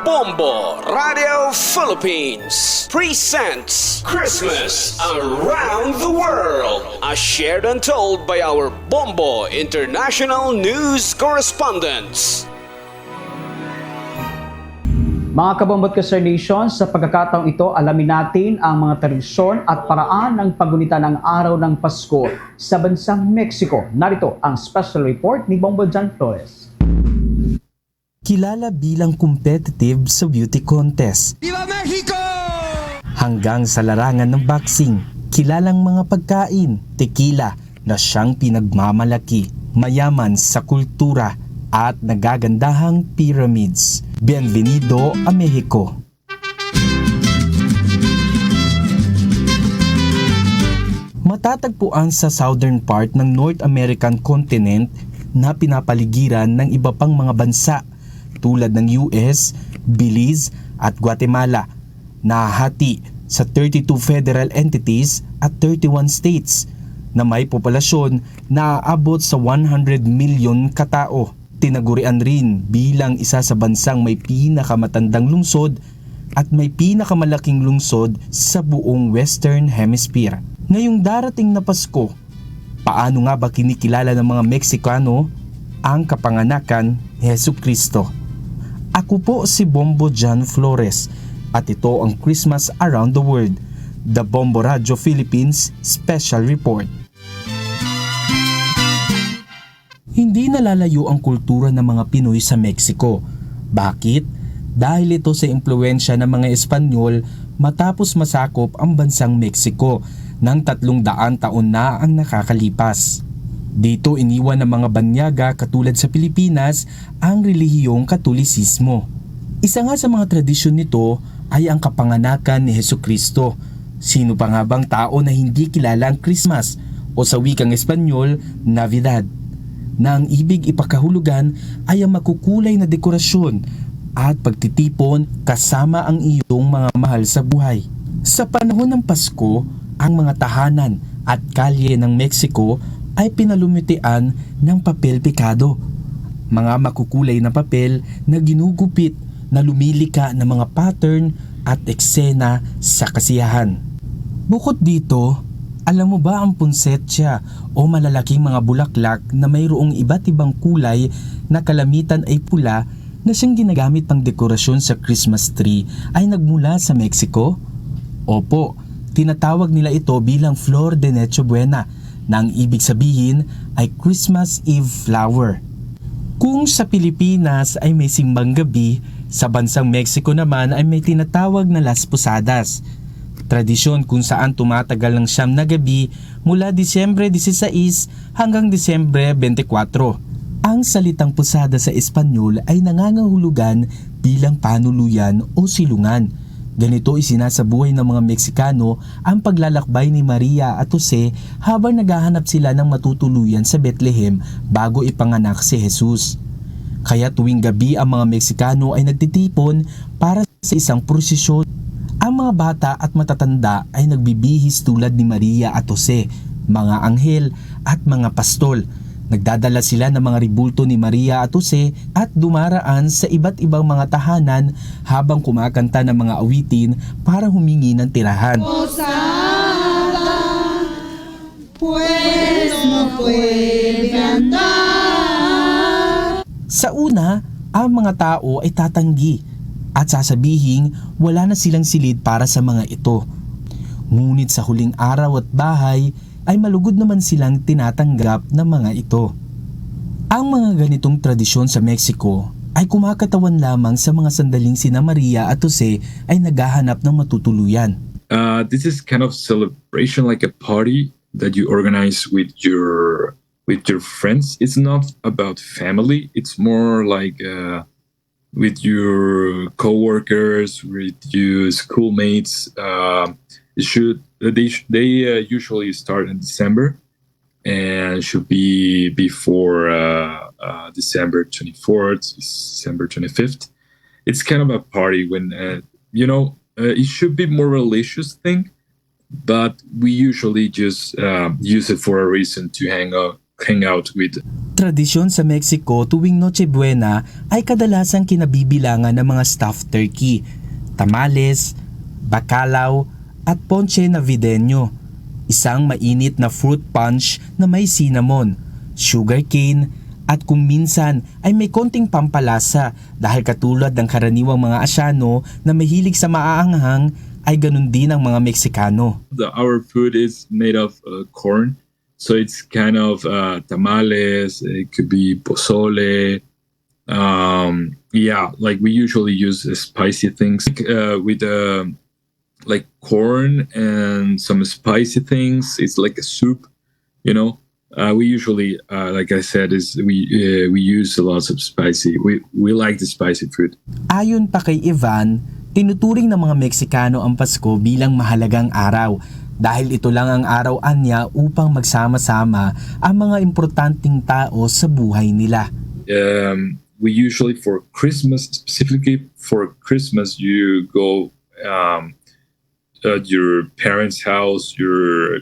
Bombo Radio Philippines presents Christmas Around the World, as shared and told by our Bombo International News Correspondents. Mga kabombot ka Sir Nation, sa pagkakataong ito, alamin natin ang mga tradisyon at paraan ng pagunita ng araw ng Pasko sa bansang Mexico. Narito ang special report ni Bombo John Flores. Kilala bilang competitive sa beauty contest. ¡Viva México! Hanggang sa larangan ng boxing, kilalang mga pagkain, tequila na siyang pinagmamalaki, mayaman sa kultura at nagagandahang pyramids. Bienvenido a Mexico! Matatagpuan sa southern part ng North American continent na pinapaligiran ng iba pang mga bansa tulad ng US, Belize at Guatemala na hati sa 32 federal entities at 31 states na may populasyon na aabot sa 100 milyon katao. Tinagurian rin bilang isa sa bansang may pinakamatandang lungsod at may pinakamalaking lungsod sa buong Western Hemisphere. Ngayong darating na Pasko, paano nga ba kinikilala ng mga Meksikano ang kapanganakan ni Hesu Kristo? Ako po si Bombo John Flores at ito ang Christmas Around the World, the Bombo Radio Philippines Special Report. Hindi nalalayo ang kultura ng mga Pinoy sa Mexico. Bakit? Dahil ito sa impluensya ng mga Espanyol matapos masakop ang bansang Mexico ng tatlong daan taon na ang nakakalipas. Dito iniwan ng mga banyaga katulad sa Pilipinas ang relihiyong katolisismo. Isa nga sa mga tradisyon nito ay ang kapanganakan ni Heso Kristo. Sino pa nga bang tao na hindi kilala ang Christmas o sa wikang Espanyol, Navidad? Na ang ibig ipakahulugan ay ang makukulay na dekorasyon at pagtitipon kasama ang iyong mga mahal sa buhay. Sa panahon ng Pasko, ang mga tahanan at kalye ng Mexico ay pinalumitian ng papel pikado. Mga makukulay na papel na ginugupit na lumilika ng mga pattern at eksena sa kasiyahan. Bukod dito, alam mo ba ang punsetya o malalaking mga bulaklak na mayroong iba't ibang kulay na kalamitan ay pula na siyang ginagamit pang dekorasyon sa Christmas tree ay nagmula sa Mexico? Opo, tinatawag nila ito bilang Flor de Noche Buena na ang ibig sabihin ay Christmas Eve flower. Kung sa Pilipinas ay may simbang gabi, sa bansang Mexico naman ay may tinatawag na Las Posadas. Tradisyon kung saan tumatagal ng siyam na gabi mula Disyembre 16 hanggang Disyembre 24. Ang salitang posada sa Espanyol ay nangangahulugan bilang panuluyan o silungan. Ganito isinasabuhay ng mga Meksikano ang paglalakbay ni Maria at Jose habang naghahanap sila ng matutuluyan sa Bethlehem bago ipanganak si Jesus. Kaya tuwing gabi ang mga Meksikano ay nagtitipon para sa isang prosesyon. Ang mga bata at matatanda ay nagbibihis tulad ni Maria at Jose, mga anghel at mga pastol. Nagdadala sila ng mga ribulto ni Maria at Jose at dumaraan sa iba't ibang mga tahanan habang kumakanta ng mga awitin para humingi ng tirahan. pues no puede andar. Sa una, ang mga tao ay tatanggi at sasabihin wala na silang silid para sa mga ito. Ngunit sa huling araw at bahay ay malugod naman silang tinatanggap ng mga ito. Ang mga ganitong tradisyon sa Mexico ay kumakatawan lamang sa mga sandaling sina Maria at Jose ay naghahanap ng matutuluyan. Uh, this is kind of celebration like a party that you organize with your with your friends. It's not about family. It's more like uh, with your coworkers, with your schoolmates. Uh, it should they they uh, usually start in December and should be before uh, uh, December twenty fourth, December twenty fifth. It's kind of a party when uh, you know uh, it should be more religious thing, but we usually just uh, use it for a reason to hang out hang out with. Tradisyon sa Mexico tuwing Noche Buena ay kadalasang kinabibilangan ng mga stuffed turkey, tamales, bacalao at ponche navideño. Isang mainit na fruit punch na may cinnamon, sugarcane at kung minsan ay may konting pampalasa dahil katulad ng karaniwang mga asyano na mahilig sa maaanghang ay ganun din ang mga Meksikano. The, our food is made of uh, corn, so it's kind of uh, tamales. It could be pozole. Um, yeah, like we usually use spicy things uh, with uh, like corn and some spicy things. It's like a soup, you know. Uh, we usually, uh, like I said, is we uh, we use lots of spicy. We we like the spicy food. Ayon pa kay Ivan, tinuturing ng mga Meksikano ang Pasko bilang mahalagang araw dahil ito lang ang araw anya upang magsama-sama ang mga importanteng tao sa buhay nila. um, we usually for Christmas, specifically for Christmas, you go um, at your parents' house. You're,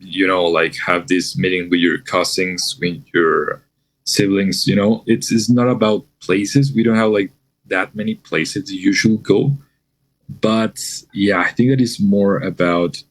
you know, like have this meeting with your cousins, with your siblings. You know, it's it's not about places. We don't have like that many places you usually go, but yeah, I think that is more about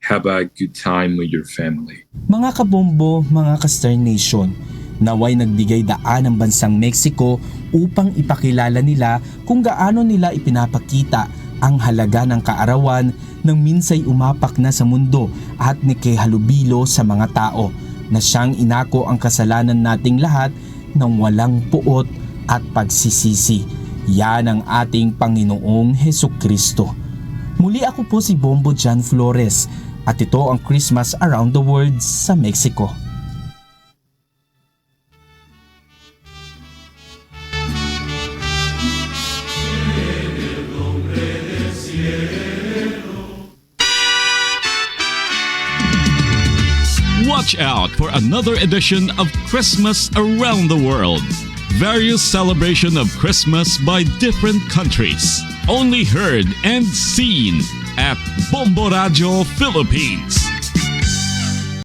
have a good time with your family. Mga kabombo, mga ka-Star Nation, naway nagbigay daan ang bansang Mexico upang ipakilala nila kung gaano nila ipinapakita ang halaga ng kaarawan nang minsay umapak na sa mundo at nikihalubilo sa mga tao na siyang inako ang kasalanan nating lahat ng walang puot at pagsisisi. Yan ang ating Panginoong Heso Kristo. Muli ako po si Bombo John Flores at ito ang Christmas Around the World sa Mexico. Out for another edition of Christmas Around the World. Various celebration of Christmas by different countries. Only heard and seen at Bombo Radio Philippines.